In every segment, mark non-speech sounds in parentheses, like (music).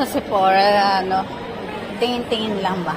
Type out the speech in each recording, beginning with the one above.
sa Sephora, ano, tingin-tingin lang ba?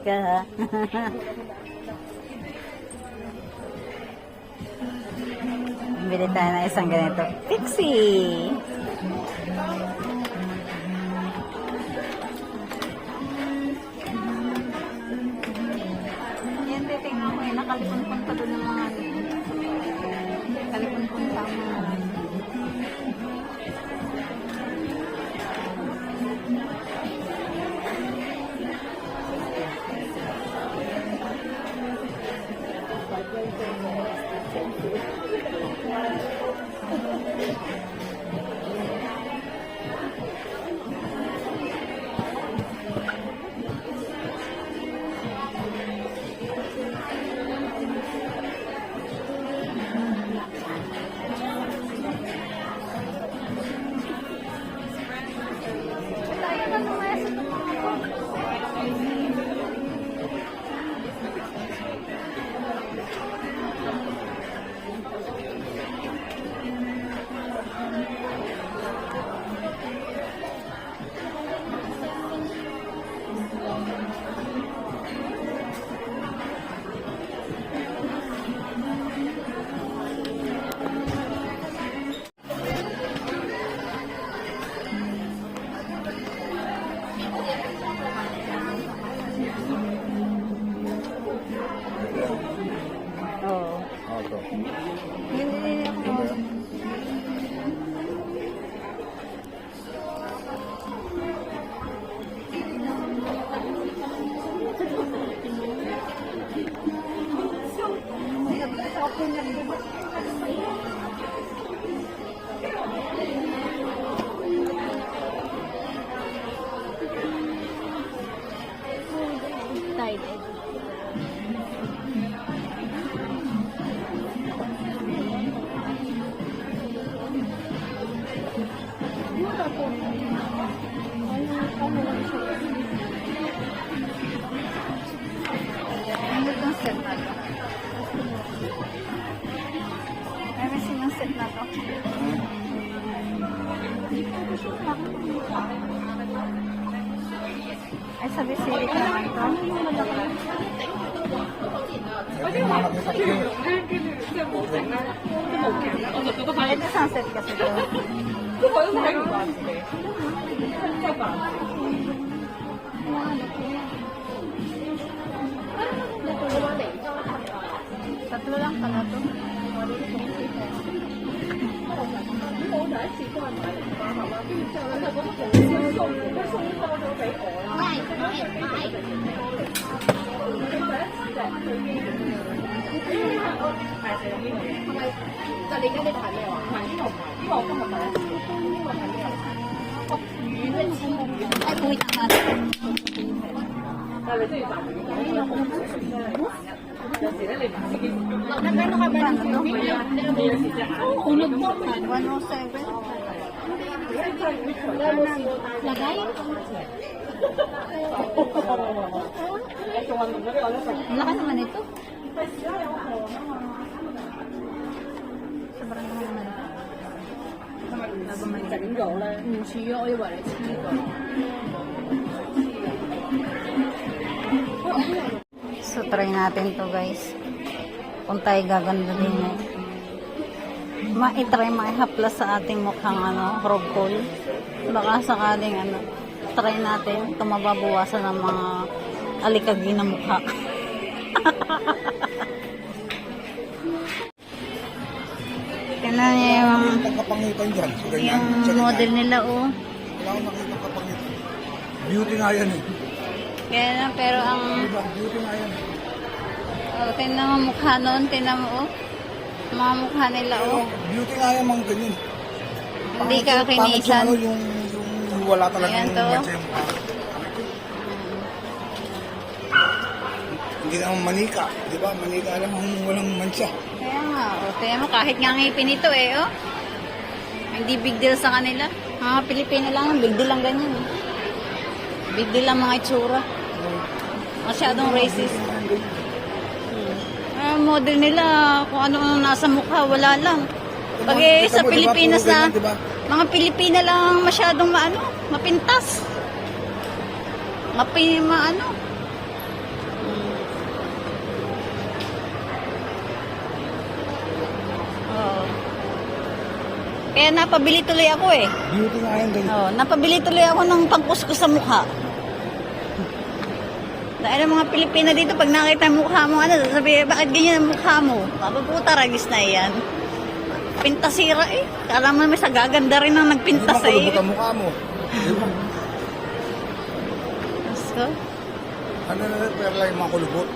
Ka ha? Bili tayo ng isang ganito. Pixie! Sili ka naman to. Ito sunset kasi to. Tatlo lang pala to. 你而家呢個係咩話？唔係呢個唔係，呢個我今日買。呢個係咩？個魚咧，千公魚，係背蛋啊！但係你都要賺魚，呢個好難嘅。有時咧，你唔知幾時。你你開咪唔到？你有時隻眼。好多都係揾我聲嘅。Lagay? Ang lakas naman ito. Sobrang naman naman ito. Bago maliit. 五十幺一百零七个。 So, try natin to guys. Kung tayo gaganda din eh. Ma-try maihaplas sa ating mukhang ano, rob coal. Baka sakaling ano, try natin ito mababawasan ng mga alikagi na mukha. (laughs) Tingnan niya yung, Ang kapangitan dyan. Sa ganyan. yung model nila oh. Wala akong nakita kapangitan. Beauty nga yan eh. Kaya na, pero ang Diba? Beauty nga yan. oh, tingnan mo mukha noon, tingnan mo oh. Mga mukha nila oh. beauty nga yan mga ganyan. Hindi ka Pangit- pangit kinisan. yung yung, yung wala talaga Ayan yung to. matcha yung mukha. Hindi naman manika. Di ba? Manika lang ang walang mancha. Kaya nga, o, tingnan mo, kahit nga ngipin ito eh, oh. Hindi big deal sa kanila. Mga Pilipino lang, big deal lang ganyan. Eh. Big deal lang mga itsura. Masyadong racist. Model nila, kung ano ang nasa mukha, wala lang. Pag eh, Kita sa mo, di ba, Pilipinas na, mga Pilipina lang ang masyadong maano, mapintas. Mapi, maano. Hmm. Kaya napabili tuloy ako eh. Beauty nga yan ganyan. Oh, napabili tuloy ako ng pangkuskus sa mukha. Dahil ang mga Pilipina dito, pag nakita ang mukha mo, ano, sabi, bakit ganyan ang mukha mo? Mapaputa, ragis na yan. Pintasira eh. Kala mo may sa gaganda rin ang Hindi nagpintas eh. ang mukha mo. So, Ano na repair lang yung mga kulubot.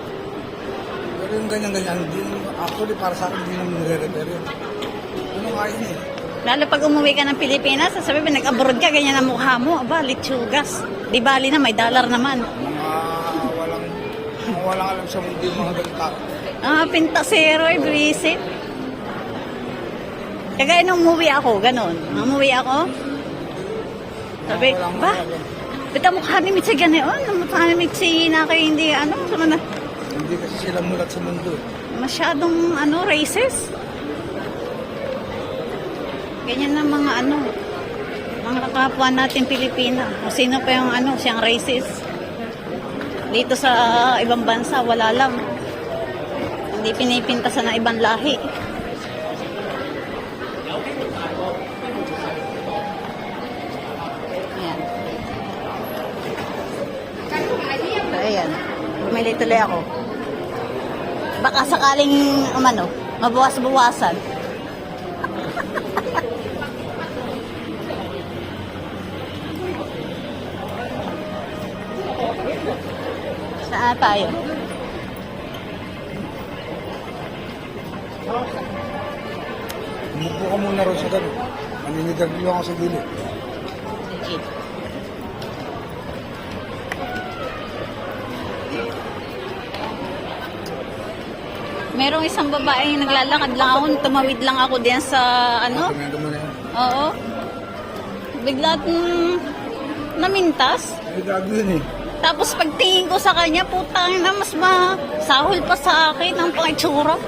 Pero yung ganyan-ganyan, hindi, actually para sa akin hindi naman nire-repair yun. Ano nga yun eh. lalo pag umuwi ka ng Pilipinas, sasabi, nag-abroad ka, ganyan ang mukha mo. Aba, litsugas. Di bali na, may dollar naman. Mga walang alam sa mundo yung mga tao. Ah, pintasero eh, visit. Kagaya nung umuwi ako, ganun. Umuwi ako, sabi, ba, alam. Bita mukha ni Mitsi gano'n. Ang mukha ni Mitsi na kayo hindi, ano, sama na, Hindi kasi sila mulat sa mundo. eh. masyadong, ano, racist. Ganyan na mga, ano, mga kapwa natin Pilipina. Kung sino pa yung, ano, siyang racist. Dito sa ibang bansa, wala lang. Hindi pinipintasan ng ibang lahi. Ayan. So, ayan. Bumili tuloy ako. Baka sakaling, umano, mabawas-bawasan. Saan tayo? Umupo ka muna rin sa gano'n. Maniniterview ako sa gilid. Merong isang babae yung naglalakad lang ako, tumawid lang ako diyan sa ano, yan. Oo. Bigla mm, namintas. Ay, gago yun eh. Tapos pagtingin ko sa kanya, putang na mas masahol pa sa akin ang pangitsura.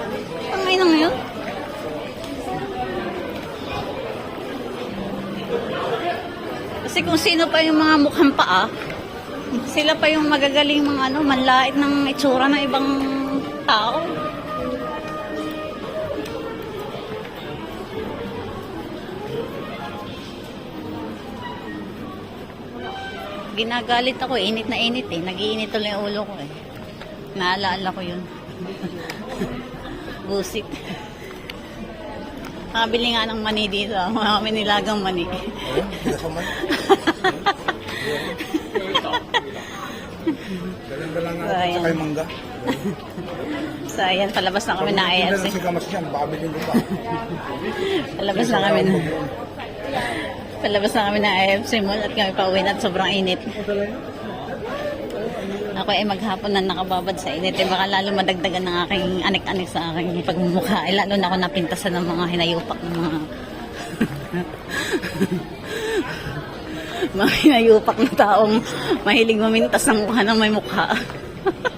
Ang inang yun. Kasi kung sino pa yung mga mukhang paa, sila pa yung magagaling mga ano, manlait ng itsura ng ibang tao. Ginagalit ako, init na init eh. Nagiinit tuloy yung ulo ko eh. Naalaala ko yun. Busit. Nakabili nga ng mani dito. Mga kami nilagang mani. Dalang-dalang ako sa kay Mangga. So, ayan, palabas na kami ng Pag AFC. na si Gamas yan, baka bilhin ko pa. Palabas na kami ng... Palabas na kami ng AFC Mall at kami pauwi na at sobrang init. Ako ay maghapon na nakababad sa init. Eh, baka lalo madagdagan ng aking anik-anik sa aking pagmumukha. Eh, lalo na ako napintasan ng mga hinayupak ng mga... (laughs) mga hinayupak na taong mahilig mamintas ng mukha ng may mukha. (laughs)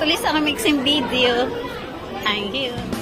Sa aming mixing video. Thank you.